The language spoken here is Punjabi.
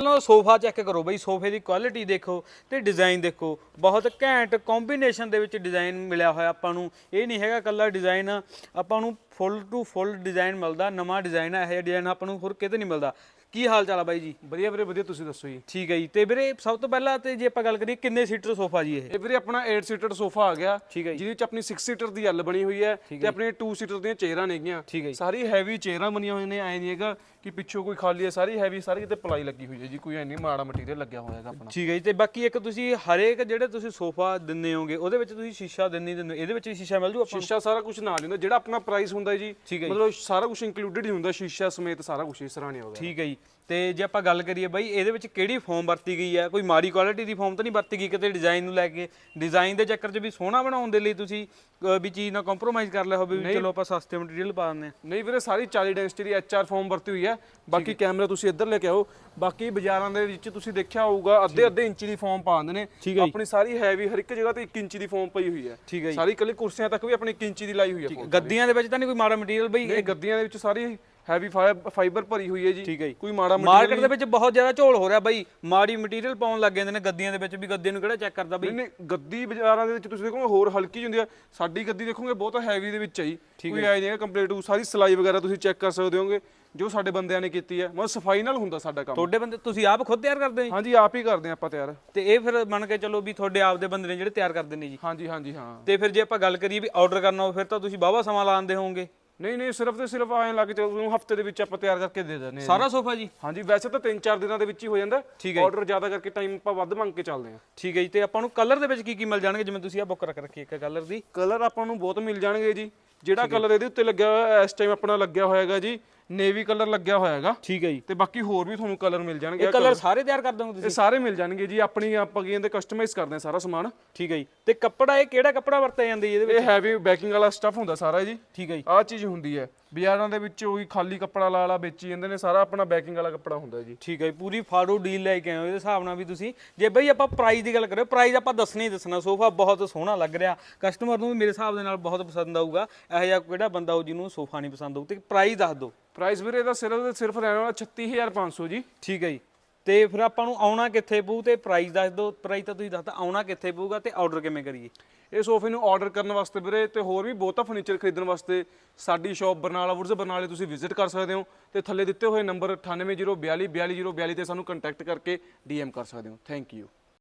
ਲਓ ਸੋਫਾ ਚੈੱਕ ਕਰੋ ਬਈ, ਸੋਫੇ ਦੀ ਕੁਆਲਿਟੀ ਦੇਖੋ ਤੇ ਡਿਜ਼ਾਈਨ ਦੇਖੋ। ਬਹੁਤ ਘੈਂਟ ਕੰਬੀਨੇਸ਼ਨ ਦੇ ਵਿੱਚ ਡਿਜ਼ਾਈਨ ਮਿਲਿਆ ਹੋਇਆ ਆਪਾਂ ਨੂੰ। ਇਹ ਨਹੀਂ ਹੈਗਾ ਕੱਲਾ ਡਿਜ਼ਾਈਨ ਆਪਾਂ ਨੂੰ ਫੁੱਲ ਟੂ ਫੁੱਲ ਡਿਜ਼ਾਈਨ ਮਿਲਦਾ, ਨਵਾਂ ਡਿਜ਼ਾਈਨ ਹੈ ਇਹ ਜਿਹਾ ਡਿਜ਼ਾਈਨ ਆਪਾਂ ਨੂੰ ਹੋਰ ਕਿਤੇ ਨਹੀਂ ਮਿਲਦਾ। ਕੀ ਹਾਲ ਚਾਲ ਆ ਬਾਈ ਜੀ ਵਧੀਆ ਵੀਰੇ ਵਧੀਆ ਤੁਸੀਂ ਦੱਸੋ ਜੀ ਠੀਕ ਹੈ ਜੀ ਤੇ ਵੀਰੇ ਸਭ ਤੋਂ ਪਹਿਲਾਂ ਤੇ ਜੇ ਆਪਾਂ ਗੱਲ ਕਰੀਏ ਕਿੰਨੇ ਸੀਟਰ ਸੋਫਾ ਜੀ ਇਹ ਇਹ ਵੀਰੇ ਆਪਣਾ 8 ਸੀਟਰ ਸੋਫਾ ਆ ਗਿਆ। ਜਿਹਦੇ ਵਿੱਚ ਆਪਣੀ 6 ਸੀਟਰ ਦੀ ਐਲ ਬਣੀ ਹੋਈ ਹੈ ਤੇ ਆਪਣੀ 2 ਸੀਟਰ ਦੀਆਂ ਚੇਅਰਾਂ ਨੇਗੀਆਂ। ਸਾਰੀ ਹੈਵੀ ਚੇਅਰਾਂ ਬਣੀਆਂ ਹੋਈਆਂ ਨੇ ਐ ਨਹੀਂ ਹੈਗਾ ਕਿ ਪਿੱਛੋਂ ਕੋਈ ਖਾਲੀ ਹੈ ਸਾਰੀ ਹੈਵੀ ਸਾਰੀ ਤੇ ਪਲਾਈ ਲੱਗੀ ਹੋਈ ਹੈ ਜੀ ਕੋਈ ਐ ਨਹੀਂ ਮਾੜਾ ਮਟੀਰੀਅਲ ਲੱਗਿਆ ਹੋਇਆ ਹੈਗਾ ਆਪਣਾ ਠੀਕ ਹੈ ਜੀ ਤੇ ਬਾਕੀ ਇੱਕ ਤੁਸੀਂ ਹਰੇਕ ਜਿਹੜੇ ਤੁਸੀਂ ਸੋਫਾ ਦਿੰਦੇ ਹੋਗੇ ਉਹਦੇ ਵਿੱਚ ਤੁਸੀਂ ਸ਼ੀਸ਼ਾ ਦਿੰਨੀ ਹੋ। ਇਹਦੇ ਵਿੱਚ ਵੀ ਸ਼ੀਸ਼ਾ ਮਿਲ ਜੂ ਆਪਾਂ? ਸ਼ੀਸ਼ਾ ਸਾਰਾ ਕੁਝ ਨਾਲ ਹੀ ਹੁੰਦਾ ਜਿਹੜਾ ਆਪਣਾ ਪ੍ਰਾਈਸ ਹੁੰਦਾ ਜੀ। ਮਤਲਬ ਸਾਰਾ ਕੁਝ ਇਨਕਲੂਡਡ ਹੀ ਹੁੰਦਾ ਸ਼ੀਸ਼ਾ ਸਮੇਤ ਸਾਰਾ ਕੁਝ ਇਸ ਤਰ੍ਹਾਂ ਨਹੀਂ ਹੋਗਾ ਠੀਕ ਹੈ ਜੀ ਤੇ ਜੇ ਆਪਾਂ ਗੱਲ ਕਰੀਏ ਬਾਈ ਇਹਦੇ ਵਿੱਚ ਕਿਹੜੀ ਫੋਮ ਵਰਤੀ ਗਈ ਹੈ? ਕੋਈ ਮਾੜੀ ਕੁਆਲਿਟੀ ਦੀ ਫੋਮ ਤਾਂ ਨਹੀਂ ਵਰਤੀ ਗਈ ਕਿਤੇ ਡਿਜ਼ਾਈਨ ਨੂੰ ਲੈ ਕੇ? ਡਿਜ਼ਾਈਨ ਦੇ ਚੱਕਰ 'ਚ ਵੀ ਸੋਹਣਾ ਬਣਾਉਣ ਦੇ ਲਈ ਤੁਸੀਂ ਵੀ ਚੀਜ਼ ਨਾਲ ਕੰਪਰੋਮਾਈਜ਼ ਕਰ ਲਿਆ ਹੋਵੇ ਵੀ ਚਲੋ ਆਪਾਂ ਸਸਤੇ ਮਟੀਰੀਅਲ ਪਾ ਦਿੰਦੇ ਹਾਂ। ਨਹੀਂ ਵੀਰੇ ਸਾਰੀ 40 ਡੈਂਸਿਟੀ ਦੀ ਐਚਆਰ ਫਾਰਮ ਵਰਤੀ ਹੋਈ ਹੈ। ਬਾਕੀ ਕੈਮਰਾ ਤੁਸੀਂ ਇੱਧਰ ਲੈ ਕੇ ਆਓ। ਬਾਕੀ ਬਾਜ਼ਾਰਾਂ ਦੇ ਵਿੱਚ ਤੁਸੀਂ ਦੇਖਿਆ ਹੋਊਗਾ ਅੱਧੇ ਅੱਧੇ ਇੰਚ ਦੀ ਫਾਰਮ ਪਾ ਦਿੰਦੇ ਨੇ। ਆਪਣੀ ਸਾਰੀ ਹੈਵੀ ਹਰ ਇੱਕ ਜਗ੍ਹਾ ਤੇ 1 ਇੰਚ ਦੀ ਫਾਰਮ ਪਈ ਹੋਈ ਹੈ। ਠੀਕ ਹੈ ਜੀ। ਸਾਰੀ ਇਕੱਲੀ ਕੁਰਸੀਆਂ ਤੱਕ ਵੀ ਆਪਣੀ 1 ਇੰਚ ਦੀ ਲਾਈ ਹੋਈ ਹੈ। ਗੱਦੀਆਂ ਦੇ ਵਿੱਚ ਤਾਂ ਨਹੀਂ ਕੋਈ ਮਾੜਾ ਮਟੀਰੀਅਲ ਬਈ? ਇਹ ਗੱਦੀਆਂ ਦੇ ਵਿੱਚ ਸਾਰੀ ਹੈਵੀ ਫਾਈਬਰ ਭਰੀ ਹੋਈ ਹੈ ਜੀ। ਠੀਕ ਹੈ ਜੀ। ਕੋਈ ਮਾੜਾ ਮਾਰਕੀਟ ਦੇ ਵਿੱਚ ਬਹੁਤ ਜ਼ਿਆਦਾ ਝੋਲ ਹੋ ਰਿਹਾ ਬਾਈ। ਮਾੜੀ ਮਟੀਰੀਅਲ ਪਾਉਣ ਲੱਗ ਜਾਂਦੇ ਨੇ ਗੱਦੀਆਂ ਦੇ ਵਿੱਚ ਵੀ। ਗੱਦੇ ਨੂੰ ਕਿਹੜਾ ਚੈੱਕ ਕਰਦਾ ਬਈ? ਨਹੀਂ ਨਹੀਂ ਗੱਦੀ ਬਾਜ਼ਾਰਾਂ ਦੇ ਵਿੱਚ ਤੁਸੀਂ ਦੇਖੋਗੇ ਹੋਰ ਹਲਕੀ ਹੁੰਦੀ ਹੈ। ਸਾਡੀ ਗੱਦੀ ਦੇਖੋਗੇ ਬਹੁਤ ਹੈਵੀ ਦੇ ਵਿੱਚ ਹੈ ਜੀ। ਕੋਈ ਆਈ ਨਹੀਂ ਕੰਪਲੀਟ ਸਾਰੀ ਸਲਾਈ ਵਗੈਰਾ ਤੁਸੀਂ ਚੈੱਕ ਕਰ ਸਕਦੇ ਹੋਗੇ ਜੋ ਸਾਡੇ ਬੰਦਿਆਂ ਨੇ ਕੀਤੀ ਹੈ ਮਤਲਬ ਸਫ਼ਾਈ ਨਾਲ ਹੁੰਦਾ ਸਾਡਾ ਕੰਮ। ਤੁਹਾਡੇ ਬੰਦੇ ਤੁਸੀਂ ਆਪ ਖੁਦ ਤਿਆਰ ਕਰਦੇ ਹੋ? ਹਾਂਜੀ ਆਪ ਹੀ ਕਰਦੇ ਹਾਂ ਆਪਾਂ ਤਿਆਰ। ਤੇ ਇਹ ਫਿਰ ਮੰਨ ਕੇ ਚੱਲੋ ਵੀ ਤੁਹਾਡੇ ਆਪ ਦੇ ਬੰਦੇ ਨੇ ਜਿਹੜੇ ਤਿਆਰ ਕਰਦੇ ਨੇ ਜੀ। ਹਾਂਜੀ ਹਾਂਜੀ ਹਾਂ। ਤੇ ਫਿਰ ਜੇ ਆਪਾਂ ਗੱਲ ਕਰੀਏ ਵੀ ਆਰਡਰ ਕਰਨਾ ਹੋ ਫਿਰ ਤਾਂ ਤੁਸੀਂ ਬਾਵਾ ਸਮਾਂ ਲਾਉਂਦੇ ਹੋਵੋਗੇ। ਨਹੀਂ ਨਹੀਂ ਸਿਰਫ ਤੇ ਸਿਰਫ ਐਂ ਲੱਗ ਚੱਲੋ ਹਫ਼ਤੇ ਦੇ ਵਿੱਚ ਆਪਾਂ ਤਿਆਰ ਕਰਕੇ ਦੇ ਦਿੰਦੇ ਹਾਂ ਸਾਰਾ ਸੋਫਾ ਜੀ? ਹਾਂਜੀ ਵੈਸੇ ਤਾਂ 3-4 ਦਿਨਾਂ ਦੇ ਵਿੱਚ ਹੀ ਹੋ ਜਾਂਦਾ। ਠੀਕ ਹੈ ਆਰਡਰ ਜ਼ਿਆਦਾ ਕਰਕੇ ਟਾਈਮ ਆਪਾਂ ਵੱਧ ਮੰਗ ਕੇ ਚੱਲਦੇ ਹਾਂ। ਠੀਕ ਹੈ ਜੀ ਤੇ ਆਪਾਂ ਨੂੰ ਕਲਰ ਦੇ ਵਿੱਚ ਕੀ ਕੀ ਮਿਲ ਜਾਣਗੇ? ਜਿਵੇਂ ਤੁਸੀਂ ਆ ਬੁੱਕ ਰੱਖ ਰੱਖੀ ਇੱਕ ਕਲਰ ਦੀ। ਕਲਰ ਆਪਾਂ ਨੂੰ ਬਹੁਤ ਮਿਲ ਜਾਣਗੇ ਜੀ। ਜਿਹੜਾ ਕਲਰ ਇਹਦੇ ਉੱਤੇ ਲੱਗਿਆ ਹੋਇਆ ਇਸ ਟਾਈਮ ਆਪਣਾ ਲੱਗਿਆ ਹੋਇਆ ਹੈਗਾ ਜੀ ਨੇਵੀ ਕਲਰ ਲੱਗਿਆ ਹੋਇਆ ਹੈਗਾ। ਠੀਕ ਹੈ ਜੀ। ਤੇ ਬਾਕੀ ਹੋਰ ਵੀ ਤੁਹਾਨੂੰ ਕਲਰ ਮਿਲ ਜਾਣਗੇ। ਇਹ ਕਲਰ ਸਾਰੇ ਤਿਆਰ ਕਰ ਦੋਗੇ ਇਹ ਤੁਸੀਂ ਸਾਰੇ ਮਿਲ ਜਾਣਗੇ ਜੀ। ਆਪਣੀ ਆਪਾਂ ਕੀ ਕਹਿੰਦੇ ਕਸਟਮਾਈਜ਼ ਕਰਦੇ ਹਾਂ ਸਾਰਾ ਸਮਾਨ। ਠੀਕ ਹੈ ਜੀ। ਤੇ ਕੱਪੜਾ ਇਹ ਕਿਹੜਾ ਕੱਪੜਾ ਵਰਤਿਆ ਜਾਂਦਾ ਜੀ ਇਹਦੇ ਵਿੱਚ? ਇਹ ਹੈਵੀ ਬੈਕਿੰਗ ਵਾਲਾ ਸਟੱਫ ਹੁੰਦਾ ਸਾਰਾ ਜੀ। ਠੀਕ ਹੈ ਜੀ। ਆਹ ਚੀਜ਼ ਹੁੰਦੀ ਹੈ। ਬਾਜ਼ਾਰਾਂ ਦੇ ਵਿੱਚ ਉਹੀ ਖਾਲੀ ਕੱਪੜਾ ਲਾ ਲਾ ਵੇਚੀ ਜਾਂਦੇ ਨੇ। ਸਾਰਾ ਆਪਣਾ ਬੈਕਿੰਗ ਵਾਲਾ ਕੱਪੜਾ ਹੁੰਦਾ ਜੀ। ਠੀਕ ਹੈ ਜੀ, ਪੂਰੀ ਫਾੜੋ ਡੀਲ ਲੈ ਕੇ ਆਏ ਹੋ ਇਹਦੇ ਹਿਸਾਬ ਨਾਲ ਵੀ ਤੁਸੀਂ। ਜੇ ਬਈ ਆਪਾਂ ਪ੍ਰਾਈਸ ਦੀ ਗੱਲ ਕਰੀਏ ਪ੍ਰਾਈਸ ਆਪਾਂ ਦੱਸਣਾ ਹੀ ਦੱਸਣਾ। ਸੋਫਾ ਬਹੁਤ ਸੋਹਣਾ ਲੱਗ ਰਿਹਾ। ਕਸਟਮਰ ਨੂੰ ਵੀ ਮੇਰੇ ਹਿਸਾਬ ਦੇ ਨਾਲ ਬਹੁਤ ਪਸੰਦ ਆਊਗਾ। ਇਹੋ ਜਿਹਾ ਕਿਹੜਾ ਬੰਦਾ ਹੋ ਜਿਹਨੂੰ ਸੋਫਾ ਨਹੀਂ ਪਸੰਦ ਆਊ। ਤੇ ਪ੍ਰਾਈਸ ਦੱਸ ਦਿਓ। ਪ੍ਰਾਈਸ ਵੀਰੇ ਇਹਦਾ ਸਿਰਫ ਤੇ ਸਿਰਫ ਰਹਿਣ ਵਾਲਾ 36500 ਜੀ। ਠੀਕ ਹੈ ਜੀ। ਤੇ ਫਿਰ ਆਪਾਂ ਨੂੰ ਆਉਣਾ ਕਿੱਥੇ ਪਊ ਤੇ ਪ੍ਰਾਈਸ ਦੱਸ ਦਿਓ ਪ੍ਰਾਈਸ ਤਾਂ ਤੁਸੀਂ ਦੱਸਤਾ ਆਉਣਾ ਕਿੱਥੇ ਪਊਗਾ ਤੇ ਆਰਡਰ ਕਿਵੇਂ ਕਰੀਏ? ਇਹ ਸੋਫੇ ਨੂੰ ਆਰਡਰ ਕਰਨ ਵਾਸਤੇ ਵੀਰੇ ਤੇ ਹੋਰ ਵੀ ਬਹੁਤਾ ਫਰਨੀਚਰ ਖਰੀਦਣ ਵਾਸਤੇ ਸਾਡੀ ਸ਼ਾਪ ਬਰਨਾਲਾ ਵੁੱਡਸ ਬਰਨਾਲੇ ਤੁਸੀਂ ਵਿਜ਼ਿਟ ਕਰ ਸਕਦੇ ਹੋ ਤੇ ਥੱਲੇ ਦਿੱਤੇ ਹੋਏ ਨੰਬਰ 9802422042 ਤੇ ਸਾਨੂੰ ਕੰਟੈਕਟ ਕਰਕੇ ਡੀਐਮ ਕਰ ਸਕਦੇ ਹੋ। Thank you